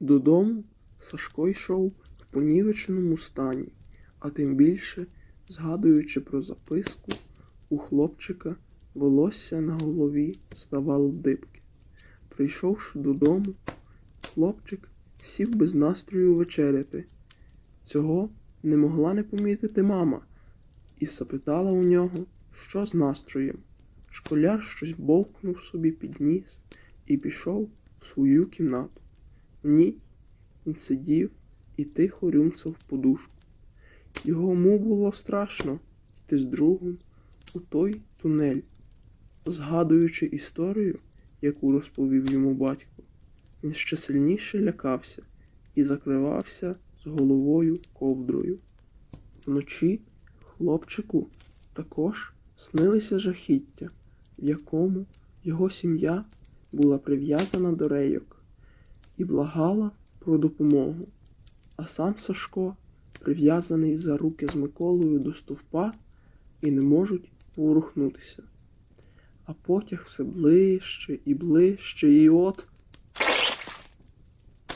Додому Сашко йшов в понівеченому стані, а тим більше, згадуючи про записку, у хлопчика волосся на голові ставало дибки. Прийшовши додому, хлопчик сів без настрою вечеряти. Цього не могла не помітити мама і запитала у нього, що з настроєм. Школяр щось бовкнув собі під ніс і пішов в свою кімнату. В ній він сидів і тихо рюмсав подушку. Йому було страшно йти з другом у той тунель, згадуючи історію, яку розповів йому батько. Він ще сильніше лякався і закривався з головою ковдрою. Вночі хлопчику також снилися жахіття, в якому його сім'я була прив'язана до рейок і благала про допомогу, а сам Сашко прив'язаний за руки з Миколою до стовпа і не можуть поворухнутися. А потяг все ближче і ближче, і от.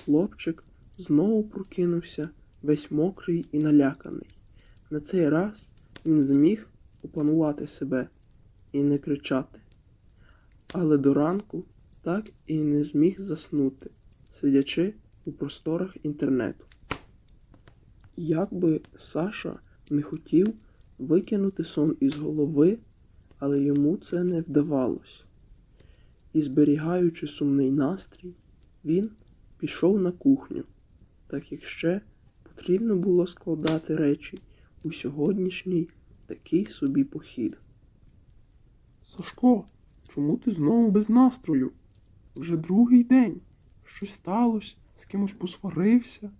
Хлопчик знову прокинувся, весь мокрий і наляканий. На цей раз він зміг опанувати себе і не кричати. Але до ранку так і не зміг заснути, сидячи у просторах інтернету. Як би Саша не хотів викинути сон із голови, але йому це не вдавалось. І, зберігаючи сумний настрій, він пішов на кухню, так як ще потрібно було складати речі у сьогоднішній такий собі похід. Сашко, чому ти знову без настрою? Вже другий день. Щось сталося, з кимось посварився,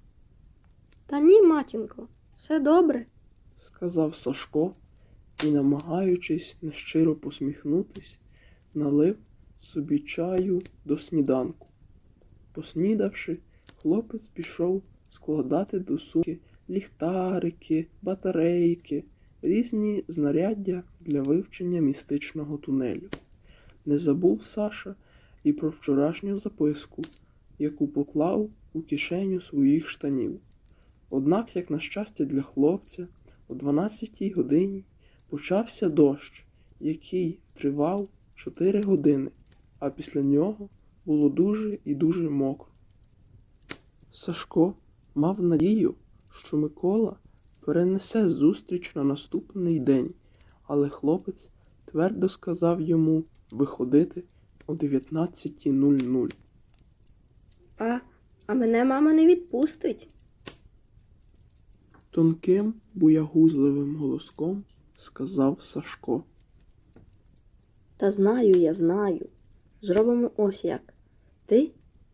Та ні, матінко, все добре. сказав Сашко і, намагаючись нещиро посміхнутись, налив собі чаю до сніданку. Поснідавши, хлопець пішов складати до сумки ліхтарики, батарейки, різні знаряддя для вивчення містичного тунелю. Не забув Саша і про вчорашню записку, яку поклав у кишеню своїх штанів. Однак, як на щастя для хлопця, о 12-й годині почався дощ, який тривав 4 години, а після нього було дуже і дуже мокро. Сашко мав надію, що Микола перенесе зустріч на наступний день, але хлопець твердо сказав йому виходити о 19.00. А, а мене мама не відпустить. Тонким буягузливим голоском сказав Сашко. Та знаю, я знаю. Зробимо ось як. Ти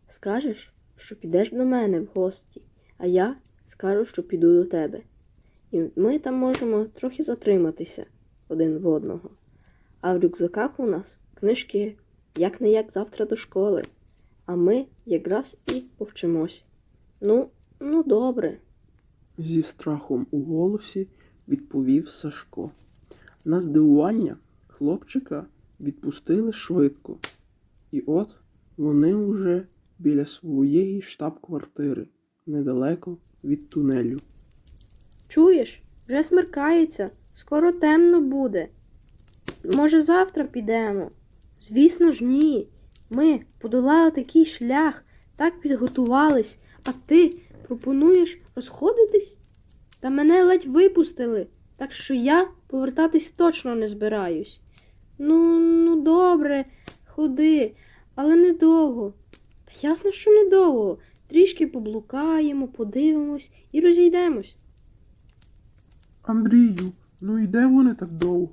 скажеш, що підеш до мене в гості, а я скажу, що піду до тебе. І ми там можемо трохи затриматися один в одного. А в рюкзаках у нас книжки, як не як завтра до школи. А ми якраз і повчимось. Ну, ну добре. Зі страхом у голосі відповів Сашко. На здивування хлопчика відпустили швидко. І от вони уже біля своєї штаб-квартири, недалеко від тунелю. Чуєш, вже смеркається, скоро темно буде. Може, завтра підемо? Звісно ж, ні. Ми подолали такий шлях, так підготувались, а ти пропонуєш розходитись? Та мене ледь випустили, так що я повертатись точно не збираюсь. Ну, ну добре, ходи, але недовго. Та ясно, що недовго. Трішки поблукаємо, подивимось і розійдемось. Андрію, ну і де вони так довго?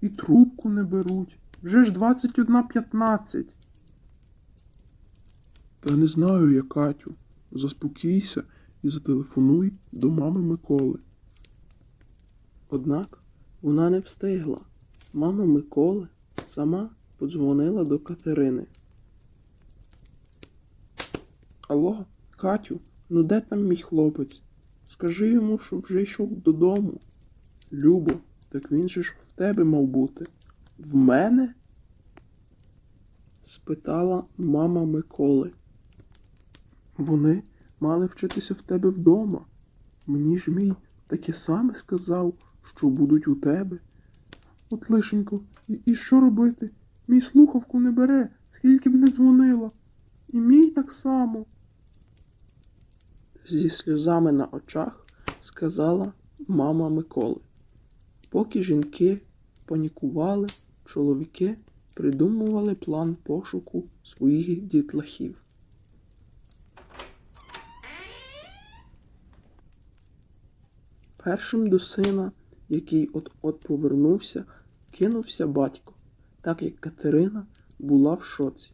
І трубку не беруть. Вже ж 21.15. Та не знаю я, Катю. Заспокійся і зателефонуй до мами Миколи. Однак вона не встигла. Мама Миколи сама подзвонила до Катерини. Алло, Катю, ну де там мій хлопець? Скажи йому, що вже йшов додому. Любо, так він же ж в тебе мав бути. В мене? спитала мама Миколи. Вони мали вчитися в тебе вдома. Мені ж мій таке саме сказав, що будуть у тебе. От лишенько, і, і що робити? Мій слухавку не бере, скільки б не дзвонила. І мій так само. Зі сльозами на очах сказала мама Миколи. Поки жінки панікували, чоловіки придумували план пошуку своїх дітлахів. Першим до сина, який от-от повернувся, кинувся батько, так як Катерина була в шоці.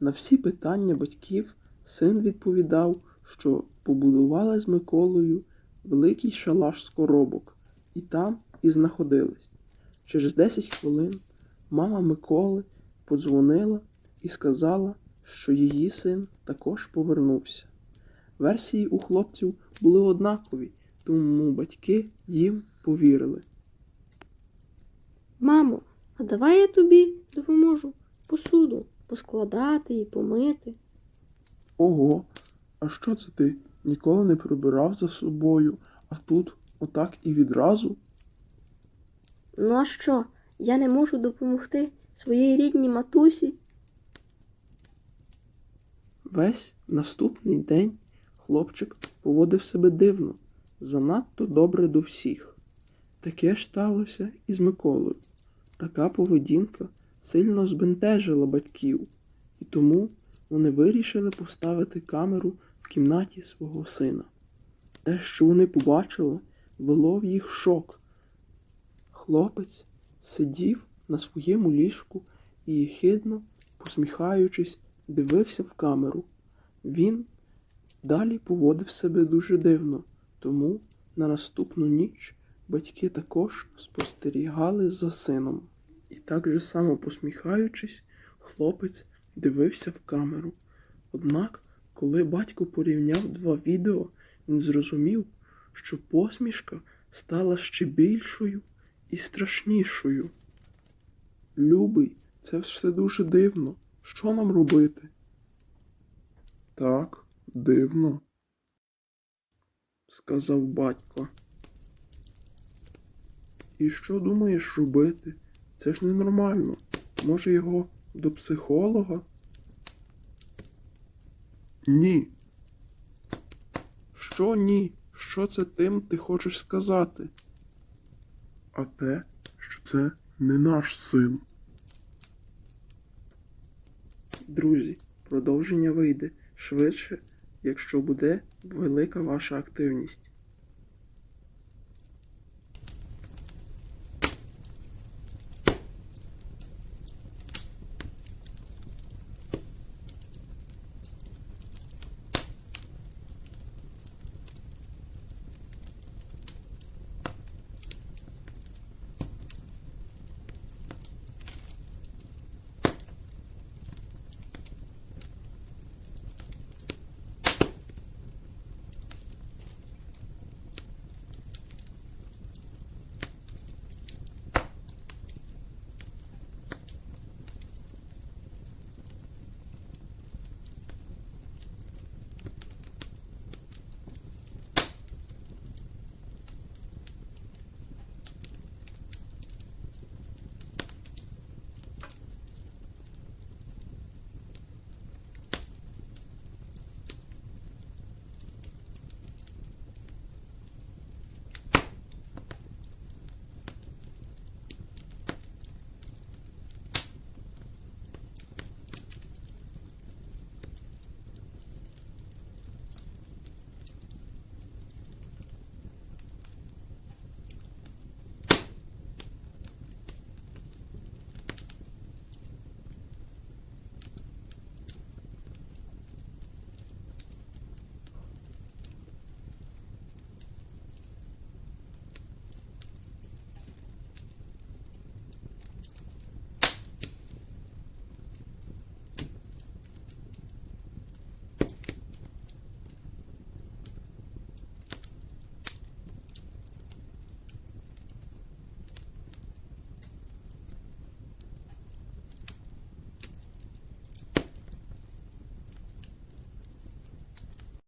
На всі питання батьків син відповідав, що побудували з Миколою великий шалаш з коробок, і там і знаходились. Через 10 хвилин мама Миколи подзвонила і сказала, що її син також повернувся. Версії у хлопців були однакові, тому батьки їм повірили. Мамо, а давай я тобі допоможу посуду поскладати і помити. Ого, а що це ти ніколи не прибирав за собою, а тут отак і відразу? Ну а що? Я не можу допомогти своїй рідній матусі. Весь наступний день хлопчик поводив себе дивно, занадто добре до всіх. Таке ж сталося і з Миколою. Така поведінка сильно збентежила батьків, і тому вони вирішили поставити камеру в кімнаті свого сина. Те, що вони побачили, вело в їх шок. Хлопець сидів на своєму ліжку і єхидно, посміхаючись, дивився в камеру. Він далі поводив себе дуже дивно, тому на наступну ніч батьки також спостерігали за сином. І так же само посміхаючись, хлопець дивився в камеру. Однак, коли батько порівняв два відео, він зрозумів, що посмішка стала ще більшою і страшнішою. Любий, це все дуже дивно. Що нам робити? Так, дивно, сказав батько. І що думаєш робити? Це ж ненормально. Може його до психолога? Ні. Що ні? Що це тим ти хочеш сказати? А те, що це не наш син. Друзі, продовження вийде швидше, якщо буде велика ваша активність.